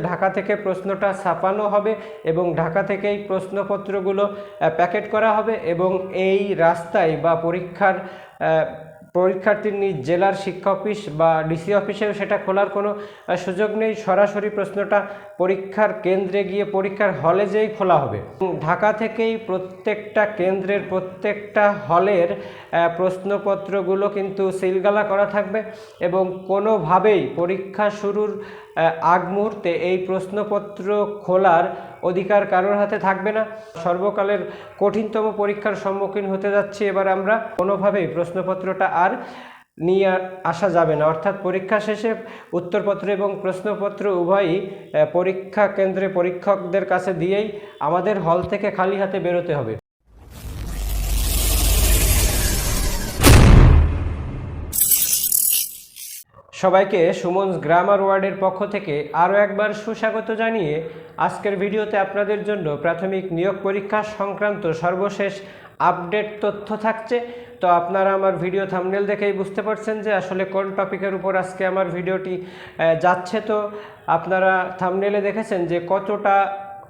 ঢাকা থেকে প্রশ্নটা ছাপানো হবে এবং ঢাকা থেকেই প্রশ্নপত্রগুলো প্যাকেট করা হবে এবং এই রাস্তায় বা পরীক্ষার পরীক্ষার্থীর নিজ জেলার শিক্ষা অফিস বা ডিসি অফিসেও সেটা খোলার কোনো সুযোগ নেই। সরাসরি প্রশ্নটা পরীক্ষার কেন্দ্রে গিয়ে পরীক্ষার হলে যেই খোলা হবে। ঢাকা থেকেই প্রত্যেকটা কেন্দ্রের প্রত্যেকটা হলের প্রশ্নপত্রগুলো কিন্তু সিলগালা করা থাকবে এবং কোনোভাবেই পরীক্ষা শুরুর আগ মুহূর্তে এই প্রশ্নপত্র খোলার অধিকার কারোর হাতে থাকবে না। সর্বকালের কঠিনতম পরীক্ষার সম্মুখীন হতে যাচ্ছি এবার আমরা। কোনোভাবেই প্রশ্নপত্রটা আর নিয়ে আসা যাবে না। অর্থাৎ পরীক্ষা শেষে উত্তরপত্র এবং প্রশ্নপত্র উভয়ই পরীক্ষা কেন্দ্রে পরীক্ষকদের কাছে দিয়েই আমাদের হল থেকে খালি হাতে বেরোতে হবে। সবাইকে সুমনস গ্রামার ওয়ার্ডের পক্ষ থেকে আরও একবার সুস্বাগত জানিয়ে আজকের ভিডিওতে আপনাদের জন্য প্রাথমিক নিয়োগ পরীক্ষা সংক্রান্ত সর্বশেষ আপডেট তথ্য থাকছে। তো আপনারা আমার ভিডিও থামনেল দেখেই বুঝতে পারছেন যে আসলে কোন টপিকের উপর আজকে আমার ভিডিওটি যাচ্ছে। তো আপনারা থামনেলে দেখেছেন যে কতটা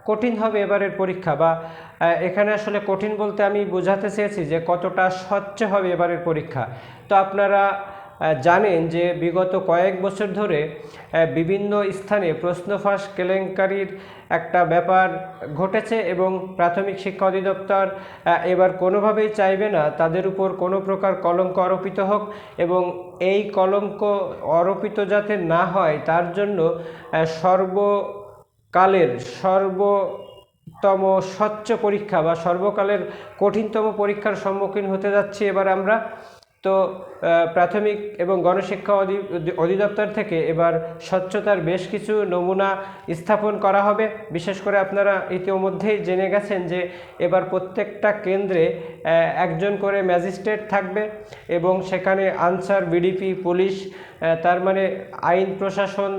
কঠিন হবে এবারের পরীক্ষা বা এখানে আসলে কঠিন বলতে আমি বোঝাতে চেয়েছি যে কতটা স্বচ্ছ হবে এবারের পরীক্ষা। তো আপনারা জানেন যে বিগত কয়েক বছর ধরে বিভিন্ন স্থানে প্রশ্ন ফাঁস কেলেঙ্কারির একটা ব্যাপার ঘটেছে এবং প্রাথমিক শিক্ষা অধিদপ্তর এবার কোনোভাবেই চাইবে না তাদের উপর কোনো প্রকার কলঙ্ক আরোপিত হোক এবং এই কলঙ্ক আরোপিত যাতে না হয় তার জন্য সর্বকালের সর্বতম স্বচ্ছ পরীক্ষা বা সর্বকালের কঠিনতম পরীক্ষার সম্মুখীন হতে যাচ্ছি এবার আমরা। তো প্রাথমিক এবং গণশিক্ষা অধি- অধিদপ্তর থেকে এবার স্বচ্ছতার বেশ কিছু নমুনা স্থাপন করা হবে। বিশেষ করে আপনারা ইতিমধ্যেই জেনে গেছেন যে এবার প্রত্যেকটা কেন্দ্রে একজন করে ম্যাজিস্ট্রেট থাকবে এবং সেখানে আনসার, বিডিপি, পুলিশ তার মানে আইন প্রশাসন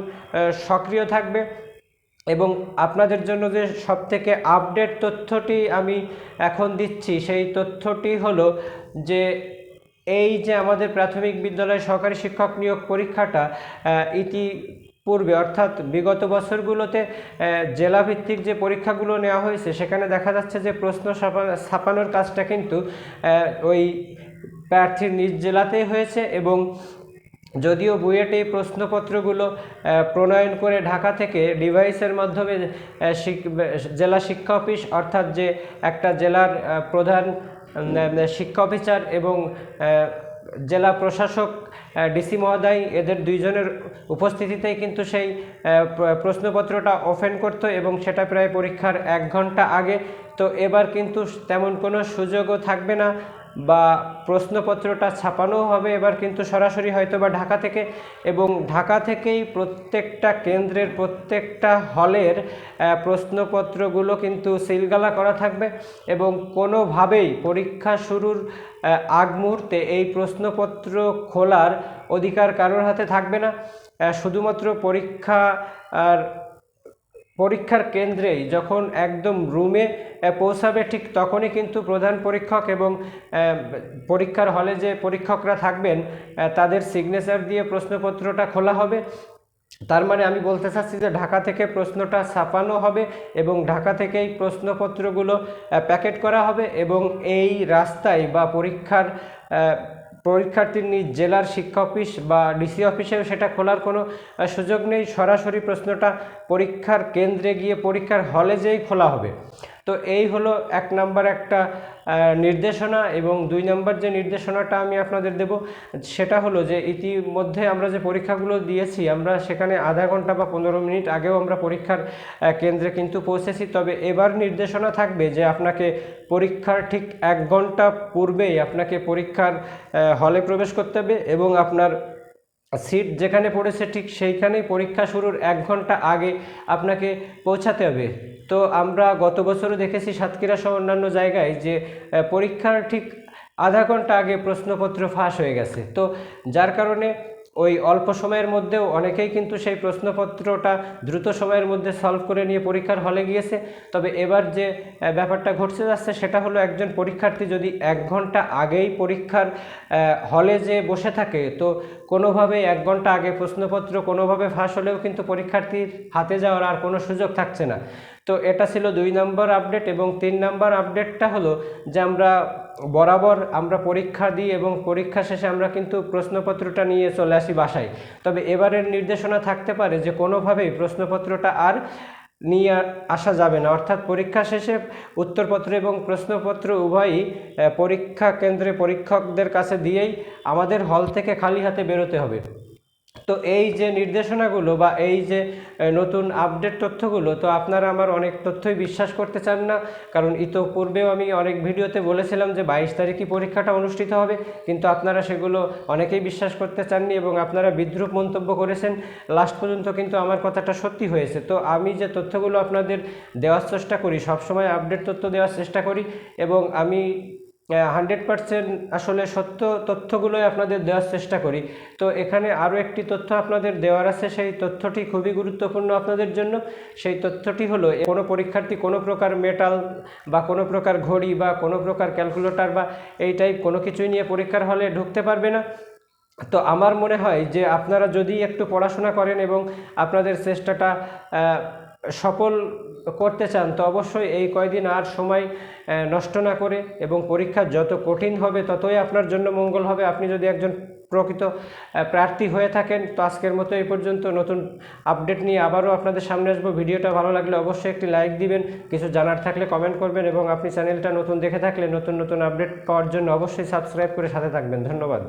সক্রিয় থাকবে। এবং আপনাদের জন্য যে সবথেকে আপডেট তথ্যটি আমি এখন দিচ্ছি, সেই তথ্যটি হলো যে এই যে আমাদের প্রাথমিক বিদ্যালয় সহকারী শিক্ষক নিয়োগ পরীক্ষাটা আহ, ইতিপূর্বে অর্থাৎ বিগত বছরগুলোতে জেলাভিত্তিক যে পরীক্ষাগুলো নেওয়া হয়েছে সেখানে দেখা যাচ্ছে যে প্রশ্ন ছাপা- ছাপানোর কাজটা কিন্তু ওই প্রার্থীর নিজ জেলাতেই হয়েছে এবং যদিও বুয়েট এই প্রশ্নপত্রগুলো প্রণয়ন করে ঢাকা থেকে ডিভাইসের মাধ্যমে জেলা শিক্ষা অফিস অর্থাৎ যে একটা জেলার প্রধান শিক্ষা অফিসার এবং জেলা প্রশাসক ডিসি মহোদয় এদের দুইজনের উপস্থিতিতেই কিন্তু সেই প্রশ্নপত্রটা ওপেন করতো এবং সেটা প্রায় পরীক্ষার এক ঘণ্টা আগে। তো এবার কিন্তু তেমন কোনো সুযোগও থাকবে না। বা প্রশ্নপত্রটা ছাপানো হবে এবার কিন্তু সরাসরি হয়তো বা ঢাকা থেকে এবং ঢাকা থেকেই প্রত্যেকটা কেন্দ্রের প্রত্যেকটা হলের প্রশ্নপত্রগুলো কিন্তু সিলগালা করা থাকবে এবং কোনোভাবেই পরীক্ষা শুরুর আগ মুহূর্তে এই প্রশ্নপত্র খোলার অধিকার কারোর হাতে থাকবে না। শুধুমাত্র পরীক্ষা আর পরীক্ষার কেন্দ্রেই যখন একদম রুমে পৌঁছাবে ঠিক তখনই কিন্তু প্রধান পরীক্ষক এবং পরীক্ষার হলে যে পরীক্ষকরা থাকবেন তাদের সিগনেচার দিয়ে প্রশ্নপত্রটা খোলা হবে। তার মানে আমি বলতে চাচ্ছি যে ঢাকা থেকে প্রশ্নটা ছাপানো হবে এবং ঢাকা থেকেই প্রশ্নপত্রগুলো প্যাকেট করা হবে এবং এই রাস্তায় বা পরীক্ষার পরীক্ষার্থীর নিজ জেলার শিক্ষা অফিস বা ডিসি অফিসেও সেটা খোলার কোনো সুযোগ নেই। সরাসরি প্রশ্নটা পরীক্ষার কেন্দ্রে গিয়ে পরীক্ষার হলে যেই খোলা হবে। তো এই হলো এক নাম্বার একটা নির্দেশনা এবং দুই নাম্বার যে নির্দেশনাটা আমি আপনাদের দেব, সেটা হলো যে ইতিমধ্যে আমরা যে পরীক্ষাগুলো দিয়েছি, আমরা সেখানে আধা ঘণ্টা বা পনেরো মিনিট আগেও আমরা পরীক্ষার কেন্দ্রে কিন্তু পৌঁছেছি। তবে এবার নির্দেশনা থাকবে যে আপনাকে পরীক্ষার ঠিক এক ঘণ্টা পূর্বেই আপনাকে পরীক্ষার হলে প্রবেশ করতে হবে এবং আপনার সিট যেখানে পড়েছে ঠিক সেইখানেই পরীক্ষা শুরুর এক ঘণ্টা আগে আপনাকে পৌঁছাতে হবে। তো আমরা গত বছরও দেখেছি সাতক্ষীরা সহ অন্যান্য জায়গায় যে পরীক্ষার ঠিক আধা ঘণ্টা আগে প্রশ্নপত্র ফাঁস হয়ে গেছে। তো যার কারণে ওই অল্প সময়ের মধ্যেও অনেকেই কিন্তু সেই প্রশ্নপত্রটা দ্রুত সময়ের মধ্যে সলভ করে নিয়ে পরীক্ষার হলে গিয়েছে। তবে এবার যে ব্যাপারটা ঘটছে যাচ্ছে সেটা হলো একজন পরীক্ষার্থী যদি এক ঘণ্টা আগেই পরীক্ষার হলে যে বসে থাকে, তো কোনোভাবে এক ঘণ্টা আগে প্রশ্নপত্র কোনোভাবে ফাঁস হলেও কিন্তু পরীক্ষার্থীর হাতে যাওয়ার আর কোনো সুযোগ থাকছে না। তো এটা ছিল দুই নম্বর আপডেট এবং তিন নম্বর আপডেটটা হলো যে আমরা বরাবর আমরা পরীক্ষা দিই এবং পরীক্ষা শেষে আমরা কিন্তু প্রশ্নপত্রটা নিয়ে চলে আসি বাসায়। তবে এবারের নির্দেশনা থাকতে পারে যে কোনোভাবেই প্রশ্নপত্রটা আর নিয়ে আসা যাবে না। অর্থাৎ পরীক্ষা শেষে উত্তরপত্র এবং প্রশ্নপত্র উভয়ই পরীক্ষা কেন্দ্রে পরীক্ষকদের কাছে দিয়েই আমাদের হল থেকে খালি হাতে বেরোতে হবে। তো এই যে নির্দেশনাগুলো বা এই যে নতুন আপডেট তথ্যগুলো, তো আপনারা আমার অনেক তথ্যই বিশ্বাস করতে চান না। কারণ ইতোপূর্বেও আমি অনেক ভিডিওতে বলেছিলাম যে বাইশ তারিখই পরীক্ষাটা অনুষ্ঠিত হবে, কিন্তু আপনারা সেগুলো অনেকেই বিশ্বাস করতে চাননি এবং আপনারা বিদ্রুপ মন্তব্য করেছেন। লাস্ট পর্যন্ত কিন্তু আমার কথাটা সত্যি হয়েছে। তো আমি যে তথ্যগুলো আপনাদের দেওয়ার চেষ্টা করি, সবসময় আপডেট তথ্য দেওয়ার চেষ্টা করি এবং আমি হান্ড্রেড পার্সেন্ট আসলে সত্য তথ্যগুলোই আপনাদের দেওয়ার চেষ্টা করি। তো এখানে আরও একটি তথ্য আপনাদের দেওয়ার আছে, সেই তথ্যটি খুবই গুরুত্বপূর্ণ আপনাদের জন্য। সেই তথ্যটি হলো কোনো পরীক্ষার্থী কোনো প্রকার মেটাল বা কোনো প্রকার ঘড়ি বা কোনো প্রকার ক্যালকুলেটর বা এই টাইপ কোনো কিছুই নিয়ে পরীক্ষার হলে ঢুকতে পারবে না। তো আমার মনে হয় যে আপনারা যদি একটু পড়াশোনা করেন এবং আপনাদের চেষ্টাটা সফল করতে চান, তো অবশ্যই এই কয়দিন আর সময় নষ্ট না করে এবং পরীক্ষা যত কঠিন হবে ততই আপনার জন্য মঙ্গল হবে। আপনি যদি একজন প্রকৃত প্রার্থী হয়ে থাকেন, তো আজকের মতো এই পর্যন্ত। নতুন আপডেট নিয়ে আবারও আপনাদের সামনে আসব। ভিডিওটা ভালো লাগলে অবশ্যই একটি লাইক দিবেন, কিছু জানার থাকলে কমেন্ট করবেন এবং আপনি চ্যানেলটা নতুন দেখে থাকলে নতুন নতুন আপডেট পাওয়ার জন্য অবশ্যই সাবস্ক্রাইব করে সাথে থাকবেন। ধন্যবাদ।